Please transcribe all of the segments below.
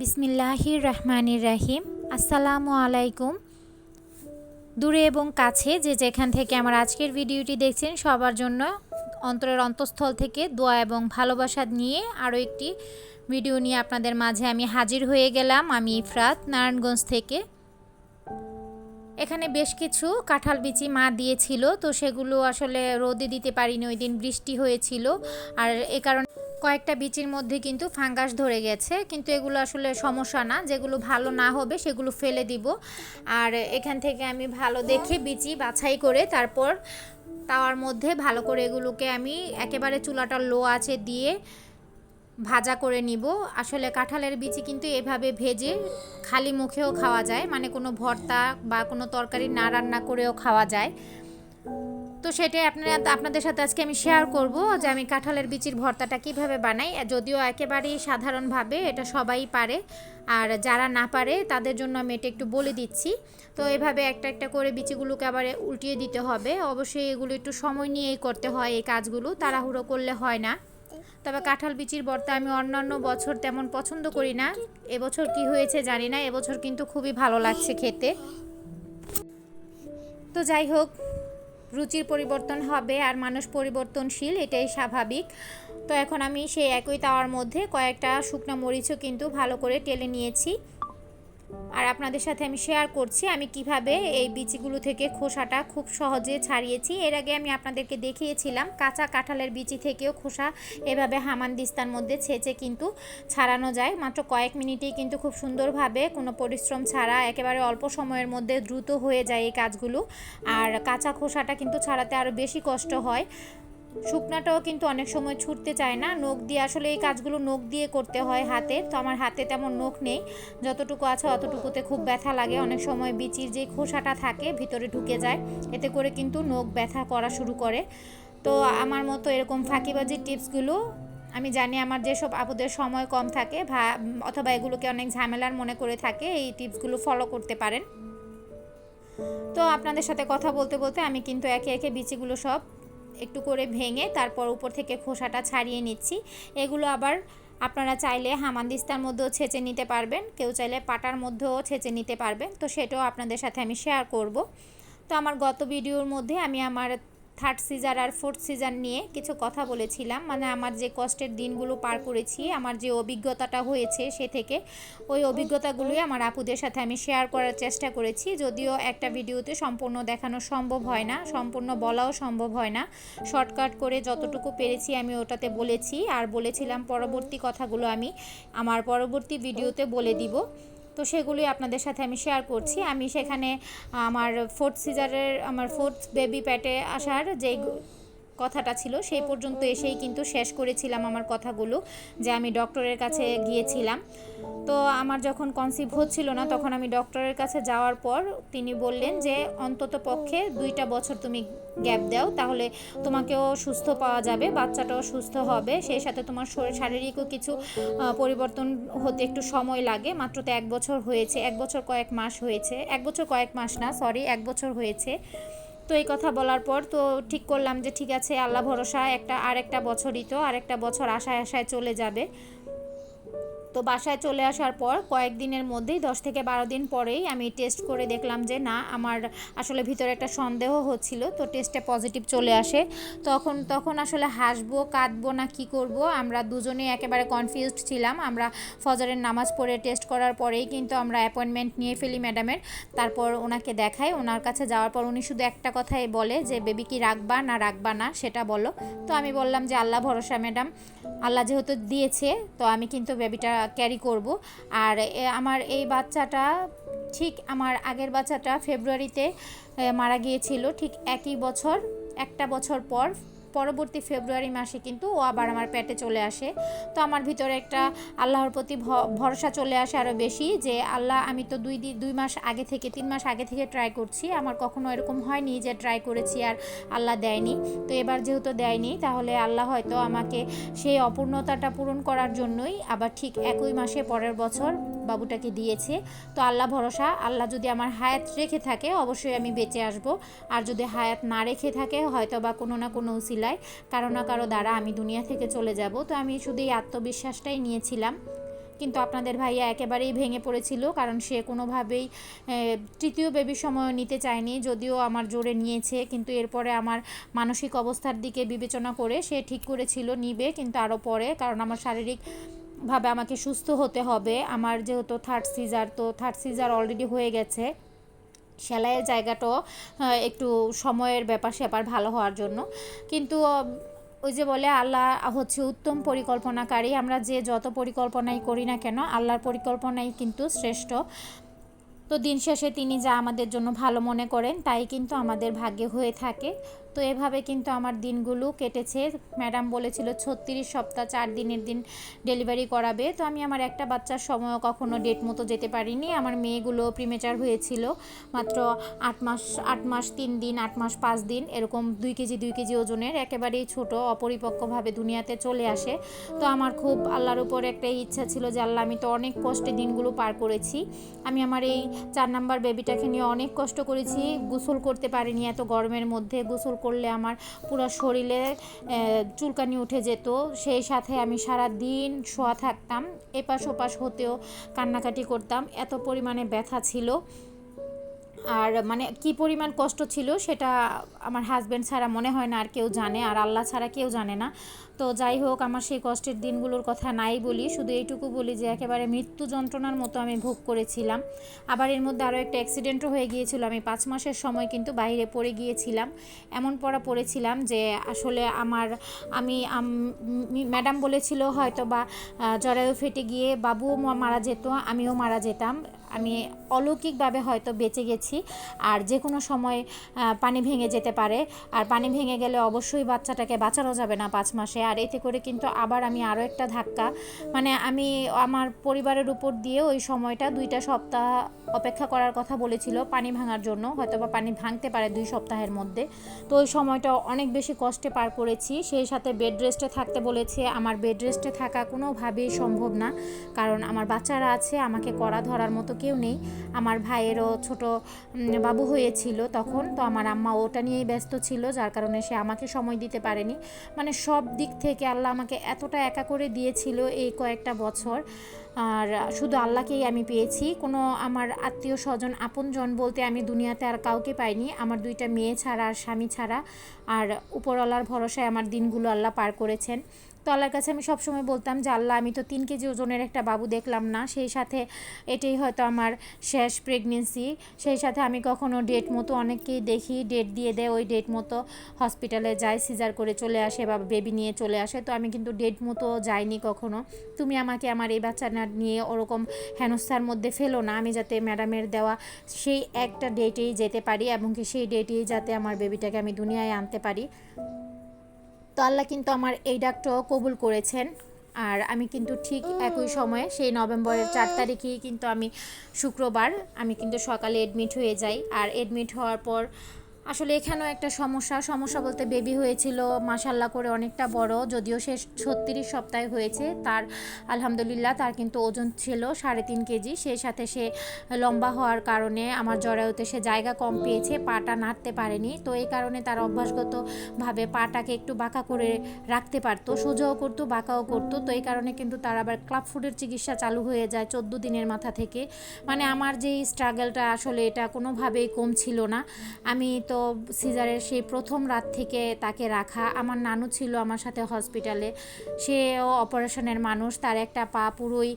বিসমিল্লাহির রহমানির রাহিম আসসালামু আলাইকুম। দূরে এবং কাছে যে যেখান থেকে আমার আজকের ভিডিওটি দেখছেন, সবার জন্য অন্তরের অন্তঃস্থল থেকে দোয়া এবং ভালোবাসা নিয়ে আরও একটি ভিডিও নিয়ে আপনাদের মাঝে আমি হাজির হয়ে গেলাম। আমি ইফরাত, নারায়ণগঞ্জ থেকে। এখানে বেশ কিছু কাঁঠাল বিচি মা দিয়েছিল, তো সেগুলো আসলে রোদে দিতে পারিনি, ওই দিন বৃষ্টি হয়েছিল। আর এ কারণে কয়েকটা বিচির মধ্যে কিন্তু ফাঙ্গাস ধরে গেছে, কিন্তু এগুলো আসলে সমস্যা না। যেগুলো ভালো না হবে সেগুলো ফেলে দিব। আর এখান থেকে আমি ভালো দেখে বিচি বাছাই করে তারপর তাওয়ার মধ্যে ভালো করে এগুলোকে আমি একেবারে চুলাটা লো আছে দিয়ে ভাজা করে নিব। আসলে কাঁঠালের বিচি কিন্তু এভাবে ভেজে খালি মুখেও খাওয়া যায় মানে কোনো ভর্তা বা কোনো তরকারি না রান্না করেও খাওয়া যায়। তো সেটাই আপনারা, আপনাদের সাথে আজকে আমি শেয়ার করব যে আমি কাঁঠালের বিচির ভর্তাটা কীভাবে বানাই। যদিও একেবারেই সাধারণভাবে এটা সবাই পারে, আর যারা না পারে তাদের জন্য আমি এটা একটু বলে দিচ্ছি। তো এভাবে একটা একটা করে বিচিগুলোকে আবার উল্টিয়ে দিতে হবে। অবশ্যই এগুলো একটু সময় নিয়েই করতে হয় এই কাজগুলো, তাড়াহুড়ো করলে হয় না। তবে কাঁঠাল বিচির ভর্তা আমি অন্যান্য বছর তেমন পছন্দ করি না। এবছর কি হয়েছে জানি না, এবছর কিন্তু খুবই ভালো লাগছে খেতে। তো যাই হোক রুচির পরিবর্তন হবে আর মানুষ পরিবর্তনশীল, এটাই স্বাভাবিক। তো এখন আমি সেই একই তাওয়ার মধ্যে কয়েকটা শুকনো মরিচও কিন্তু ভালো করে টেলে নিয়েছি। আর আপনাদের সাথে আমি শেয়ার করছি, আমি কীভাবে এই বিচিগুলো থেকে খোসাটা খুব সহজে ছাড়িয়েছি। এর আগে আমি আপনাদেরকে দেখিয়েছিলাম, কাঁচা কাঁঠালের বিচি থেকেও খোসা এভাবে হামান দিস্তার মধ্যে ছেঁচে কিন্তু ছাড়ানো যায়। মাত্র কয়েক মিনিটেই কিন্তু খুব সুন্দরভাবে কোনো পরিশ্রম ছাড়া একেবারে অল্প সময়ের মধ্যে দ্রুত হয়ে যায় এই কাজগুলো। আর কাঁচা খোসাটা কিন্তু ছাড়াতে আরও বেশি কষ্ট হয়। শুকনাটাও কিন্তু অনেক সময় ছুটতে চায় না। নখ দিয়ে আসলে এই কাজগুলো নখ দিয়ে করতে হয় হাতে। তো আমার হাতে তেমন নখ নেই। যতটুকু আছে অতটুকুতে খুব ব্যথা লাগে। অনেক সময় বিচির যে খোসাটা থাকে ভিতরে ঢুকে যায়। এতে করে কিন্তু নখ ব্যথা করা শুরু করে। তো আমার মতো এরকম ফাঁকিবাজির টিপসগুলো আমি জানি আমার যেসব আপুদের সময় কম থাকে, ভা, অথবা এগুলোকে অনেক ঝামেলার মনে করে থাকে, এই টিপসগুলো ফলো করতে পারেন। তো আপনাদের সাথে কথা বলতে বলতে আমি কিন্তু একে একে বিচিগুলো সব একটু করে ভেঙে তারপর উপর থেকে খোসাটা ছাড়িয়ে নিচ্ছি। এগুলো আবার আপনারা চাইলে হামানদিস্তার মধ্যেও ছেঁচে নিতে পারবেন, কেউ চাইলে পাটার মধ্যেও ছেঁচে নিতে পারবেন। তো সেটাও আপনাদের সাথে আমি শেয়ার করব। তো আমার গত ভিডিওর মধ্যে আমি আমার থার্ড সিজার আর ফোর্থ সিজার নিয়ে কিছু কথা বলেছিলাম। মানে আমার যে কষ্টের দিনগুলো পার করেছি, আমার যে অভিজ্ঞতাটা হয়েছে সে থেকে, ওই অভিজ্ঞতাগুলোই আমার আপুদের সাথে আমি শেয়ার করার চেষ্টা করেছি। যদিও একটা ভিডিওতে সম্পূর্ণ দেখানো সম্ভব হয় না, সম্পূর্ণ বলাও সম্ভব হয় না। শর্টকাট করে যতটুকু পেরেছি আমি ওটাতে বলেছি। আর বলেছিলাম পরবর্তী কথাগুলো আমি আমার পরবর্তী ভিডিওতে বলে দিব। তো সেগুলি আপনাদের সাথে আমি শেয়ার করছি। আমি সেখানে আমার ফোর্থ সিজারের আমার ফোর্থ বেবি প্যাটে আসার যেই কথাটা ছিল সেই পর্যন্ত এসেই কিন্তু শেষ করেছিলাম আমার কথাগুলো যে আমি ডক্টরের কাছে গিয়েছিলাম। তো আমার যখন কনসিভ হচ্ছিল না তখন আমি ডক্টরের কাছে যাওয়ার পর তিনি বললেন যে অন্তত পক্ষে দুইটা বছর তুমি গ্যাপ দাও তাহলে তোমাকেও সুস্থ পাওয়া যাবে বাচ্চাটাও সুস্থ হবে। সেই সাথে তোমার শরীর শারীরিকও কিছু পরিবর্তন হতে একটু সময় লাগে। মাত্র তো এক বছর হয়েছে এক বছর কয়েক মাস হয়েছে এক বছর কয়েক মাস না সরি এক বছর হয়েছে। তো এই কথা বলার পর তো ঠিক করলাম যে ঠিক আছে, আল্লাহ ভরসা একটা আর একটা বছরই তো আর একটা বছর আশায় আশায় চলে যাবে। তো বাসায় চলে আসার পর কয়েকদিনের মধ্যেই, দশ থেকে বারো দিন পরেই আমি টেস্ট করে দেখলাম যে না, আমার আসলে ভিতরে একটা সন্দেহ হচ্ছিল। তো টেস্টে পজিটিভ চলে আসে। তখন তখন আসলে হাসবো, কাঁদবো না কি করব, আমরা দুজনেই একেবারে কনফিউজড ছিলাম। আমরা ফজরের নামাজ পড়ে টেস্ট করার পরেই কিন্তু আমরা অ্যাপয়েন্টমেন্ট নিয়ে ফেলি ম্যাডামের তারপর ওনাকে দেখাই। ওনার কাছে যাওয়ার পর উনি শুধু একটা কথাই বলে যে, বেবি কি রাখবা না রাখবা না? সেটা বলো। তো আমি বললাম যে, আল্লাহ ভরসা ম্যাডাম আল্লাহ যেহেতু দিয়েছে, তো আমি কিন্তু বেবিটা ক্যারি করব। আর আমার এই বাচ্চাটা ঠিক আমার আগের বাচ্চাটা ফেব্রুয়ারিতে মারা গিয়েছিল ঠিক একই বছর, একটা বছর পর পরবর্তী ফেব্রুয়ারি মাসে কিন্তু ও আবার আমার পেটে চলে আসে। তো আমার ভিতরে একটা আল্লাহর প্রতি ভরসা চলে আসে আরও বেশি যে, আল্লাহ আমি তো দুই দুই মাস আগে থেকে, তিন মাস আগে থেকে ট্রাই করছি। আমার কখনো এরকম হয়নি যে ট্রাই করেছি আর আল্লাহ দেয়নি। তো এবার যেহেতু দেয়নি, তাহলে আল্লাহ হয়তো আমাকে সেই অপূর্ণতাটা পূরণ করার জন্যই আবার ঠিক একই মাসে পরের বছর বাবুটাকে দিয়েছে। তো আল্লাহ ভরসা, আল্লাহ যদি আমার হায়াত রেখে থাকে, অবশ্যই আমি বেঁচে আসব। আর যদি হায়াত না রেখে থাকে হয়তো বা কোনো না কোনো উসিলায় কারও না কারও দ্বারা আমি দুনিয়া থেকে চলে যাব। তো আমি শুধু এই আত্মবিশ্বাসটাই নিয়েছিলাম। কিন্তু আপনাদের ভাইয়া একেবারেই ভেঙে পড়েছিল, কারণ সে কোনোভাবেই তৃতীয় বেবির সময় নিতে চায়নি, যদিও আমার জোরে নিয়েছে। কিন্তু এরপরে আমার মানসিক অবস্থার দিকে বিবেচনা করে সে ঠিক করেছিল, নিবে। কিন্তু আরও পরে, কারণ আমার শারীরিক ভাবে আমাকে সুস্থ হতে হবে। আমার যেহেতু থার্ড সিজার তো থার্ড সিজার অলরেডি হয়ে গেছে। সেলাইয়ের জায়গাটাও একটু সময়ের ব্যাপার স্যাপার ভালো হওয়ার জন্য। কিন্তু ওই যে বলে আল্লাহ হচ্ছে উত্তম পরিকল্পনাকারী। আমরা যে যত পরিকল্পনাই করি না কেন, আল্লাহর পরিকল্পনাই কিন্তু শ্রেষ্ঠ। তো দিন শেষে তিনি যা আমাদের জন্য ভালো মনে করেন, তাই কিন্তু আমাদের ভাগ্যে হয়ে থাকে। তো এভাবে কিন্তু আমার দিনগুলো কেটেছে। ম্যাডাম বলেছিল, ছত্রিশ সপ্তাহ, চার দিনের দিন ডেলিভারি করাবে। তো আমি আমার একটা বাচ্চার সময় কখনো ডেট মতো যেতে পারিনি। আমার মেয়েগুলো প্রিমেচার হয়েছিল মাত্র আট মাস আট মাস, তিন দিন, আট মাস, পাঁচ দিন, এরকম দুই কেজি দুই কেজি ওজনের, একেবারেই ছোট, অপরিপক্কভাবে দুনিয়াতে চলে আসে। তো আমার খুব আল্লাহর উপর একটা ইচ্ছা ছিল যে, আল্লাহ, আমি তো অনেক কষ্টে দিনগুলো পার করেছি। আমি আমার এই চার নাম্বার বেবিটাকে নিয়ে অনেক কষ্ট করেছি, গোসল করতে পারিনি এত গরমের মধ্যে, গোসল করলে আমার পুরো শরীরে চুলকানি উঠে যেত। সেই সাথে আমি সারা দিন শোয়া থাকতাম, এপাশ ওপাশ হতেও কান্নাকাটি করতাম। এত পরিমাণে ব্যথা ছিল। আর মানে কি পরিমাণ কষ্ট ছিল সেটা আমার হাজব্যান্ড ছাড়া মনে হয় না, আর কেউ জানে, আর আল্লাহ ছাড়া কেউ জানে না। তো যাই হোক, আমার সেই কষ্টের দিনগুলোর কথা নাই বলি, শুধু এইটুকু বলি যে একেবারে মৃত্যু যন্ত্রণার মতো আমি ভোগ করেছিলাম। আবার এর মধ্যে আরও একটা অ্যাক্সিডেন্টও হয়ে গিয়েছিল, আমি পাঁচ মাসের সময় কিন্তু বাইরে পড়ে গিয়েছিলাম। এমন পড়া পড়েছিলাম যে আসলে আমার, আমি ম্যাডাম বলেছিল হয়তো বা জরায়ু ফেটে গিয়ে বাবুও মারা যেত, আমিও মারা যেতাম। আমি অলৌকিকভাবে হয়তো বেঁচে গেছি আর যে কোনো সময় পানি ভেঙে যেতে পারে। আর পানি ভেঙে গেলে অবশ্যই বাচ্চাটাকে বাঁচানো যাবে না পাঁচ মাসে। আর এতে করে কিন্তু আবার আমি আরও একটা ধাক্কা। মানে আমি আমার পরিবারের উপর দিয়ে ওই সময়টা দুইটা সপ্তাহ অপেক্ষা করার কথা বলেছিল পানি ভাঙার জন্য। হয়তো বা পানি ভাঙতে পারে দুই সপ্তাহের মধ্যে। তো ওই সময়টা অনেক বেশি কষ্টে পার করেছি। সেই সাথে বেড রেস্টে থাকতে বলেছে। আমার বেড রেস্টে থাকা কোনোভাবেই সম্ভব না। কারণ আমার বাচ্চারা আছে, আমাকে কড়া ধরার মতো কেউ নেই। আমার ভাইয়েরও ছোট বাবু হয়েছিল তখন, তো আমার আম্মা ওটা নিয়েই ব্যস্ত ছিল, যার কারণে সে আমাকে সময় দিতে পারেনি। মানে সব দিক থেকে আল্লাহ আমাকে এতটা একা করে দিয়েছিল এই কয়েকটা বছর। আর শুধু আল্লাহকেই আমি পেয়েছি। কোনো আমার আত্মীয় স্বজন, আপনজন বলতে আমি দুনিয়াতে আর কাউকে পাইনি। আমার দুইটা মেয়ে ছাড়া আর স্বামী ছাড়া। আর উপরওয়ালার ভরসায় আমার দিনগুলো আল্লাহ পার করেছেন। তো আল্লাহর কাছে আমি সবসময় বলতাম যে, আল্লাহ, আমি তো তিন কেজি ওজনের একটা বাবু দেখলাম না। সেই সাথে এটাই হয়তো আমার শেষ প্রেগনেন্সি সেই সাথে আমি কখনো ডেট মতো অনেককেই দেখি ডেট দিয়ে দেয়, ওই ডেট মতো হসপিটালে যায় সিজার করে চলে আসে বা বেবি নিয়ে চলে আসে। তো আমি কিন্তু ডেট মতো যাইনি কখনো। তুমি আমাকে আমার এই বাচ্চাটা নিয়ে ওরকম হেনস্থার মধ্যে ফেলো না। আমি যাতে ম্যাডামের দেওয়া সেই একটা ডেটেই যেতে পারি এবং কি সেই ডেটেই যাতে আমার বেবিটাকে আমি দুনিয়ায় আনতে পারি। তো আল্লাহ কিন্তু আমার এই ডাকটাও কবুল করেছেন। আর আমি কিন্তু ঠিক একই সময়ে সেই নভেম্বরের চার তারিখেই কিন্তু আমি শুক্রবার আমি কিন্তু সকালে এডমিট হয়ে যাই। আর এডমিট হওয়ার পর আসলে এখানেও একটা সমস্যা। সমস্যা বলতে বেবি হয়েছিল মাসাল্লাহ করে অনেকটা বড়, যদিও সে ছত্রিশ সপ্তাহে হয়েছে। তার, আলহামদুলিল্লাহ, তার কিন্তু ওজন ছিল সাড়ে তিন কেজি। সেই সাথে সে লম্বা হওয়ার কারণে আমার জরায়ুতে সে জায়গা কম পেয়েছে, পাটা নাড়তে পারেনি। তো এই কারণে তার অভ্যাসগতভাবে পাটাকে একটু বাঁকা করে রাখতে পারতো, সোজাও করতো, বাঁকাও করতো। তো এই কারণে কিন্তু তার আবার ক্লাব ফুডের চিকিৎসা চালু হয়ে যায় চোদ্দ দিনের মাথা থেকে। মানে আমার যেই স্ট্রাগলটা আসলে এটা কোনোভাবেই কম ছিল না। আমি তো সিজারের সেই প্রথম রাত থেকে তাকে রাখা। আমার নানু ছিল আমার সাথে হসপিটালে সেও অপারেশনের মানুষ, তার একটা পা পুরোই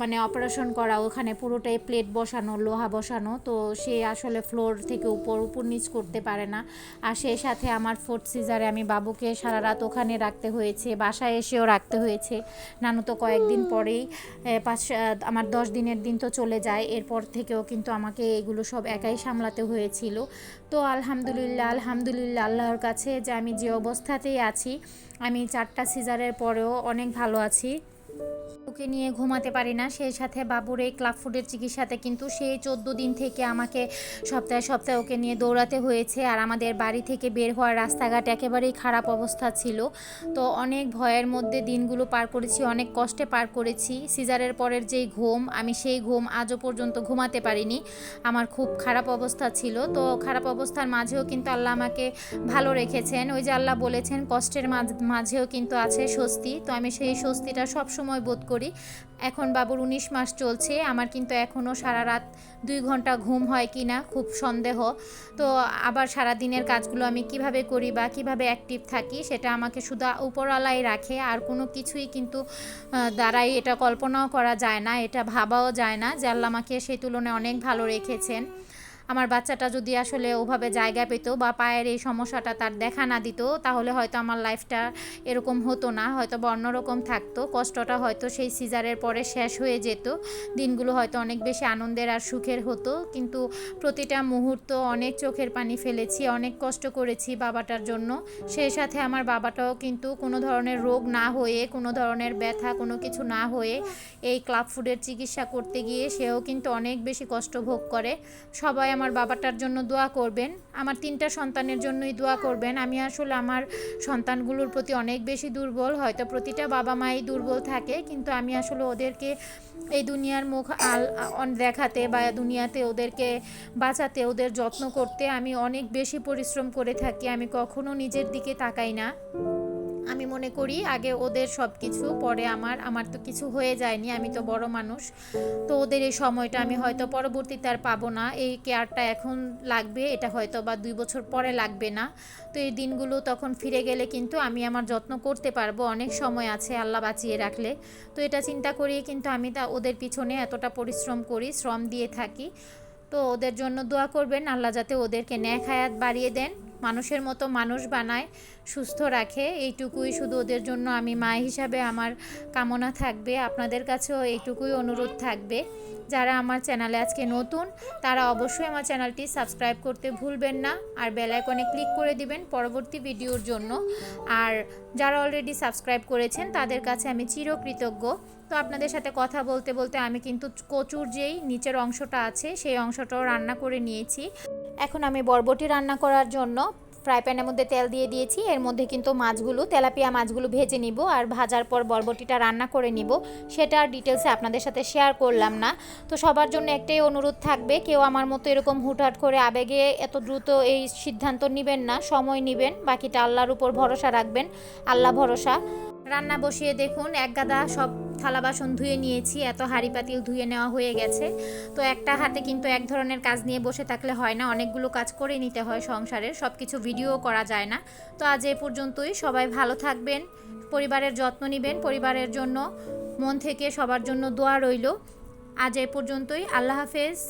মানে অপারেশন করা, ওখানে পুরোটাই প্লেট বসানো, লোহা বসানো, তো সে আসলে ফ্লোর থেকে উপর উপর নিচ করতে পারে না। আর সেই সাথে আমার ফোর্থ সিজারে আমি বাবুকে সারা রাত ওখানে রাখতে হয়েছে, বাসায় এসেও রাখতে হয়েছে। নানু তো কয়েকদিন পরেই পাঁচ আমার দশ দিনের দিন তো চলে যায়, এরপর থেকেও কিন্তু আমাকে এগুলো সব একাই সামলাতে হয়েছিল। তো আলহামদুলিল্লাহ আলহামদুলিল্লাহ আল্লাহর কাছে যে আমি যে অবস্থাতেই আছি, আমি চারটা সিজারের পরেও অনেক ভালো আছি। ওকে নিয়ে ঘুমাতে পারি না। সেই সাথে বাবুর এই ক্লাব ফুডের চিকিৎসাতে কিন্তু সেই চোদ্দ দিন থেকে আমাকে সপ্তাহে সপ্তাহে ওকে নিয়ে দৌড়াতে হয়েছে। আর আমাদের বাড়ি থেকে বের হওয়ার রাস্তাঘাট একেবারেই খারাপ অবস্থা ছিল। তো অনেক ভয়ের মধ্যে দিনগুলো পার করেছি, অনেক কষ্টে পার করেছি। সিজারের পরের যেই ঘুম, আমি সেই ঘুম আজও পর্যন্ত ঘুমাতে পারিনি। আমার খুব খারাপ অবস্থা ছিল। তো খারাপ অবস্থার মাঝেও কিন্তু আল্লাহ আমাকে ভালো রেখেছেন। ওই যে আল্লাহ বলেছেন, কষ্টের মাঝ- মাঝেও কিন্তু আছে স্বস্তি। তো আমি সেই স্বস্তিটা সব সময় বোধ করি। করি এখন বাবুর উনিশ মাস চলছে, আমার কিন্তু এখনও সারা রাত দুই ঘণ্টা ঘুম হয় কি না খুব সন্দেহ। তো আবার সারা দিনের কাজগুলো আমি কীভাবে করি বা কীভাবে অ্যাক্টিভ থাকি সেটা আমাকে শুধু উপরওয়ালাই রাখে, আর কোনো কিছুই কিন্তু দ্বারাই এটা কল্পনাও করা যায় না, এটা ভাবাও যায় না যে আল্লাহ আমাকে সেই তুলনায় অনেক ভালো রেখেছেন। আমার বাচ্চাটা যদি আসলে ওভাবে জায়গা পেতো বা পায়ের এই সমস্যাটা তার দেখা না দিত, তাহলে হয়তো আমার লাইফটা এরকম হতো না, হয়তো বা অন্যরকম থাকতো। কষ্টটা হয়তো সেই সিজারের পরে শেষ হয়ে যেত। দিনগুলো হয়তো অনেক বেশি আনন্দের আর সুখের হতো। কিন্তু প্রতিটা মুহূর্ত অনেক চোখের পানি ফেলেছি, অনেক কষ্ট করেছি বাবাটার জন্য। সেই সাথে আমার বাবাটাও কিন্তু কোনো ধরনের রোগ না হয়ে, কোনো ধরনের ব্যথা কোনো কিছু না হয়ে এই ক্লাব ফুডের চিকিৎসা করতে গিয়ে সেও কিন্তু অনেক বেশি কষ্ট ভোগ করে। সবাই আমার বাবাটার জন্য দোয়া করবেন। আমার তিনটা সন্তানের জন্যই দোয়া করবেন। আমি আসলে আমার সন্তানগুলোর প্রতি অনেক বেশি দুর্বল, হয়তো প্রতিটা বাবা মাই দুর্বল থাকে, কিন্তু আমি আসলে ওদেরকে এই দুনিয়ার মুখ আল দেখাতে বা দুনিয়াতে ওদেরকে বাঁচাতে, ওদের যত্ন করতে আমি অনেক বেশি পরিশ্রম করে থাকি। আমি কখনো নিজের দিকে তাকাই না। আমি মনে করি আগে ওদের সব কিছু পরে আমার আমার তো কিছু হয়ে যায়নি, আমি তো বড় মানুষ। তো ওদের এই সময়টা আমি হয়তো পরবর্তীতে আর পাবো না, এই কেয়ারটা এখন লাগবে, এটা হয়তো বা দুই বছর পরে লাগবে না। তো এই দিনগুলো তখন ফিরে গেলে কিন্তু আমি আমার যত্ন করতে পারব, অনেক সময় আছে আল্লাহ বাঁচিয়ে রাখলে। তো এটা চিন্তা করিয়ে কিন্তু আমি তা ওদের পিছনে এতটা পরিশ্রম করি, শ্রম দিয়ে থাকি। তো ওদের জন্য দোয়া করবেন, আল্লাহ যাতে ওদেরকে ন্যাক হায়াত বাড়িয়ে দেন। মানুষের মতো মানুষ বানায়, সুস্থ রাখে। এইটুকুই শুধু ওদের জন্য। আমি মা হিসাবে আমার কামনা থাকবে। আপনাদের কাছেও এইটুকুই অনুরোধ থাকবে। যারা আমার চ্যানেলে আজকে নতুন, তারা অবশ্যই আমার চ্যানেলটি সাবস্ক্রাইব করতে ভুলবেন না আর বেল আইকনে ক্লিক করে দিবেন পরবর্তী ভিডিওর জন্য। আর যারা অলরেডি সাবস্ক্রাইব করেছেন, তাদের কাছে আমি চিরকৃতজ্ঞ। তো আপনাদের সাথে কথা বলতে বলতে আমি কিন্তু কচুর যেই নিচের অংশটা আছে, সেই অংশটাও রান্না করে নিয়েছি। এখন আমি বরবটি রান্না করার জন্য ফ্রাই প্যানের মধ্যে তেল দিয়ে দিয়েছি। এর মধ্যে কিন্তু মাছগুলো, তেলাপিয়া মাছগুলো ভেজে নিব আর ভাজার পর বরবটিটা রান্না করে নিব। সেটা ডিটেলসে আপনাদের সাথে শেয়ার করলাম না। তো সবার জন্য একটাই অনুরোধ থাকবে, কেউ আমার মতো এরকম হুটহাট করে আবেগে এত দ্রুত এই সিদ্ধান্ত নেবেন না, সময় নেবেন, বাকিটা আল্লাহর উপর ভরসা রাখবেন, আল্লাহ ভরসা। রান্না বসিয়ে দেখুন, এক গাদা সব থালা বাসন ধুয়ে নিয়েছি, এত হাঁড়ি পাতিল ধুয়ে নেওয়া হয়ে গেছে। তো একটা হাতে কিন্তু এক ধরনের কাজ নিয়ে বসে থাকলে হয় না, অনেকগুলো কাজ করে নিতে হয় সংসারের সব কিছু ভিডিও করা যায় না। তো আজ এ পর্যন্তই, সবাই ভালো থাকবেন, পরিবারের যত্ন নেবেন, পরিবারের জন্য মন থেকে সবার জন্য দোয়া রইল। আজ এ পর্যন্তই, আল্লাহ হাফেজ।